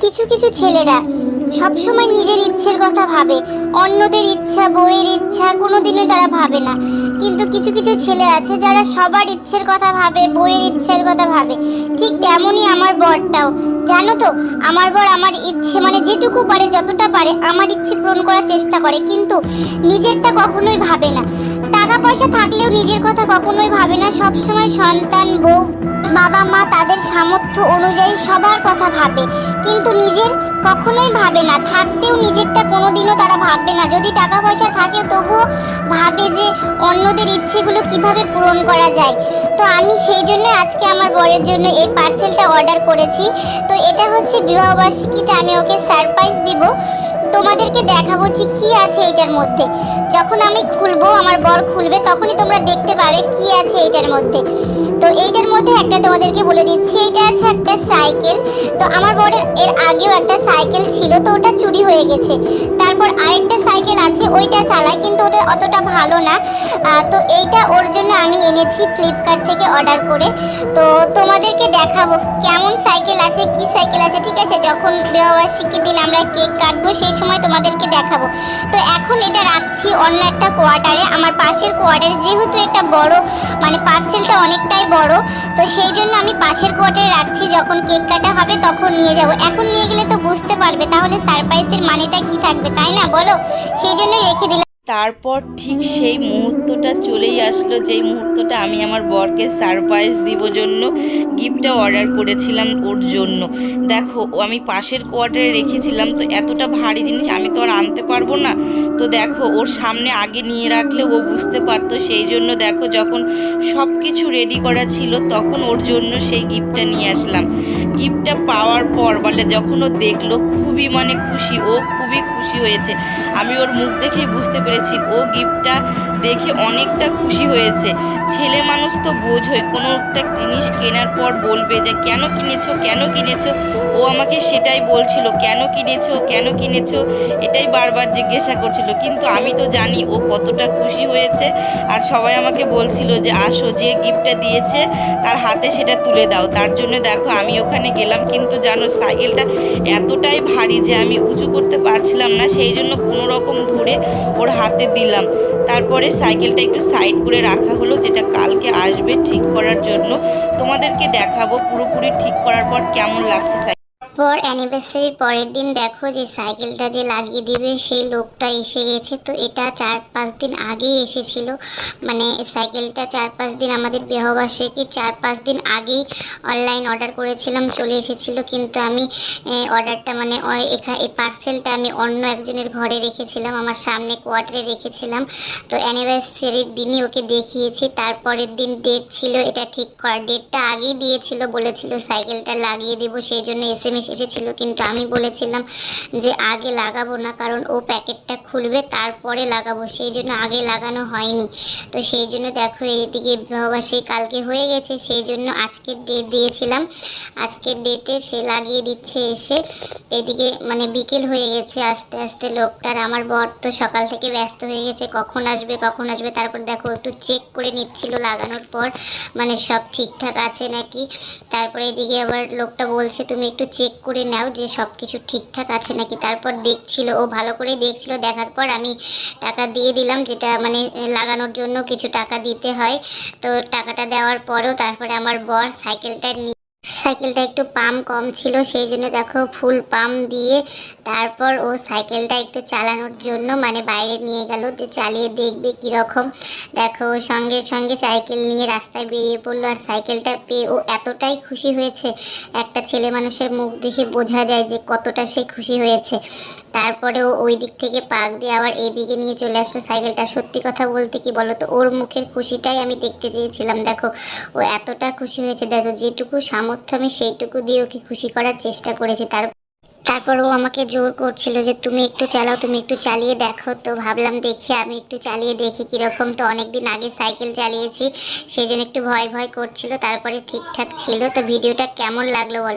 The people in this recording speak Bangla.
কিছু কিছু ছেলেরা সবসময় নিজের ইচ্ছের কথা ভাবে। অন্যদের ইচ্ছা, বইয়ের ইচ্ছা কোনোদিনই তারা ভাবে না। কিন্তু কিছু কিছু ছেলে আছে যারা সবার ইচ্ছের কথা ভাবে, বইয়ের ইচ্ছের কথা ভাবে। ঠিক তেমনই আমার বরটাও। জানো তো, আমার বর আমার ইচ্ছে মানে যেটুকু পারে, যতটা পারে, আমার ইচ্ছে পূরণ করার চেষ্টা করে। কিন্তু নিজেরটা কখনোই ভাবে না। টাকা পয়সা থাকলেও নিজের কথা কখনোই ভাবে না। সবসময় সন্তান, বউ বাবা মা তাদের সামর্থ্য অনুযায়ী সবার কথা ভাবে। কিন্তু নিজের কখনোই ভাবে না। থাকতেও নিজেরটা কোনোদিনও তারা ভাববে না। যদি টাকা পয়সা থাকে, তবুও ভাবে যে অন্যদের ইচ্ছেগুলো কীভাবে পূরণ করা যায়। তো আমি সেই জন্য আজকে আমার বরের জন্য এই পার্সেলটা অর্ডার করেছি। তো এটা হচ্ছে বিবাহবার্ষিকীতে আমি ওকে সারপ্রাইজ দিব। তোমাদেরকে দেখাবো যে কী আছে এটার মধ্যে। যখন আমি খুলবো, আমার বর খুলবে, তখনই তোমরা দেখতে পাবে কি আছে এটার মধ্যে। তো এইটার মধ্যে একটা তোমাদেরকে বলে দিচ্ছি এটা আছে একটা সাইকেল। তো আমার বরের, এর আগেও একটা সাইকেল ছিল, তো ওটা চুরি হয়ে গেছে। তারপর আরেকটা আছে, ওইটা চালায় কিন্তু ওটা অতটা ভালো না। তো এইটা ওর জন্য আমি এনেছি ফ্লিপকার্ট থেকে অর্ডার করে। তো তোমাদেরকে দেখাবো কেমন সাইকেল আছে, কি সাইকেল আছে, ঠিক আছে? যখন বিবাহবার্ষিকীর দিন আমরা কেক কাটবো, সেই সময় তোমাদেরকে দেখাবো। তো এখন এটা রাখছি অন্য একটা কোয়ার্টারে আমার পাশের কোয়ার্টারে যেহেতু এটা বড় মানে পার্সেলটা অনেকটাই বড় তো সেই জন্য আমি পাশের কোয়ার্টারে রাখছি, যখন কেক কাটা হবে তখন নিয়ে যাব। এখন নিয়ে গেলে তো বুঝতে পারবে, তাহলে সারপ্রাইজের মানেটা কি থাকবে, তাই না? বলো। সেই জন্যই রেখে দিলাম। তারপর ঠিক সেই মুহূর্তটা চলেই আসলো, যেই মুহূর্তটা আমি আমার বরকে সারপ্রাইজ দিব জন্য গিফটটা অর্ডার করেছিলাম ওর জন্য। দেখো, ও আমি পাশের কোয়ার্টারে রেখেছিলাম, তো এতটা ভারী জিনিস আমি তো আর আনতে পারব না। তো দেখো, ওর সামনে আগে নিয়ে রাখলে ও বুঝতে পারতো, সেই জন্য দেখো যখন সব কিছু রেডি করা ছিল, তখন ওর জন্য সেই গিফটটা নিয়ে আসলাম। গিফটটা পাওয়ার পর বলে, যখন ও দেখল, খুবই মানে খুশি, ও খুবই খুশি হয়েছে। আমি ওর মুখ দেখেই বুঝতে পেরেছি, ও গিফটটা দেখে অনেকটা খুশি হয়েছে। ছেলে মানুষ তো বোঝোই, কোনো একটা জিনিস কেনার পর বলবে যে, কেন কিনেছো? কেন কিনেছো? ও আমাকে সেটাই বলছিল, কেন কিনেছো? কেন কিনেছো? এটাই বারবার জিজ্ঞাসা করছিল। কিন্তু আমি তো জানি ও কতটা খুশি হয়েছে। আর সবাই আমাকে বলছিল যে, আসো, যে গিফটটা দিয়েছে তার হাতে সেটা তুলে দাও। তার জন্য দেখো, আমি ওখানে গেলাম। কিন্তু জানো, সাইকেলটা এতটাই ভারী যে, আমি উঁচু করতে পারছিলাম না, সেই জন্য কোনো রকম ধরে ওর হাতে দিলাম। তারপরে সাইকেলটা একটু সাইড করে রাখা হলো, যেটা কালকে আসবে ঠিক করার জন্য। তোমাদেরকে দেখাবো পুরোপুরি ঠিক করার পর কেমন লাগছে পর অ্যানিভার্সারির পরের দিন দেখো যে সাইকেলটা যে লাগিয়ে দিবে, সেই লোকটা এসে গেছে। তো এটা চার পাঁচ দিন আগেই এসেছিল। মানে সাইকেলটা চার পাঁচ দিন আমাদের বিবাহবার্ষিকীর চার পাঁচ দিন আগেই অনলাইন অর্ডার করেছিলাম, চলে এসেছিল। কিন্তু আমি অর্ডারটা মানে এই পার্সেলটা আমি অন্য একজনের ঘরে রেখেছিলাম, আমার সামনে কোয়ার্টারে রেখেছিলাম। তো অ্যানিভার্সারির দিনই ওকে দেখিয়েছি। তারপরের দিন ডেট ছিল, এটা ঠিক করার ডেটটা আগেই দিয়েছিল, বলেছিল সাইকেলটা লাগিয়ে দেবো, সেই জন্য এস এম এস এসেছিল, কিন্তু আমি বলেছিলাম যে আগে লাগাবো না, কারণ ও প্যাকেটটা খুলবে, তারপরে লাগাবো। সেই জন্য আগে লাগানো হয়নি। তো সেই জন্য দেখো, এদিকে এইদিকে বিবাহবার্ষিকী কালকে হয়ে গেছে, সেই জন্য আজকের ডেট দিয়েছিলাম। আজকের ডেটে সে লাগিয়ে দিচ্ছে এসে। এদিকে মানে বিকেল হয়ে গেছে আস্তে আস্তে লোকটার। আমার বর তো সকাল থেকে ব্যস্ত হয়ে গেছে, কখন আসবে কখন আসবে, তারপর দেখো, একটু চেক করে নিচ্ছিল লাগানোর পর। মানে সব ঠিকঠাক আছে নাকি? তারপরে এদিকে আবার লোকটা বলছে, তুমি একটু চেক করে নাও যে সব কিছু ঠিকঠাক আছে নাকি। তারপর দেখছিল, ও ভালো করে দেখছিল। দেখার পর আমি টাকা দিয়ে দিলাম, যেটা মানে লাগানোর জন্য কিছু টাকা দিতে হয়। তো টাকাটা দেওয়ার পরেও তারপরে আমার বর সাইকেলটা সাইকেলটা একটু পাম কম ছিল, সেই জন্য দেখো ফুল পাম দিয়ে তারপর ও সাইকেলটা একটু চালানোর জন্য মানে বাইরে নিয়ে গেল যে চালিয়ে দেখবে কীরকম। দেখো সঙ্গে সঙ্গে সাইকেল নিয়ে রাস্তায় বেরিয়ে পড়ল আর সাইকেলটা পেয়ে ও এতটাই খুশি হয়েছে। একটা ছেলে মানুষের মুখ দেখে বোঝা যায় যে কতটা সে খুশি হয়েছে। তারপরে ও ওই দিক থেকে পাক দিয়ে আবার এদিকে নিয়ে চলে আসলো সাইকেলটা। সত্যি কথা বলতে কি বলো তো, ওর মুখের খুশিটাই আমি দেখতে চেয়েছিলাম। দেখো, ও এতটা খুশি হয়েছে। দেখো, যেটুকু সামর্থ্য আমি সেইটুকু দিয়ে ওকে খুশি করার চেষ্টা করেছি। তার তারপর ও আমাকে জোর করছিল যে, তুমি একটু চালাও, তুমি একটু চালিয়ে দেখো। তো ভাবলাম, দেখি, আমি একটু চালিয়ে দেখি কীরকম। তো অনেক দিন আগে সাইকেল চালিয়েছি, সেই জন্য একটু ভয় ভয় করছিল, তারপরে ঠিকঠাক ছিল। তো ভিডিওটা কেমন লাগল বলো?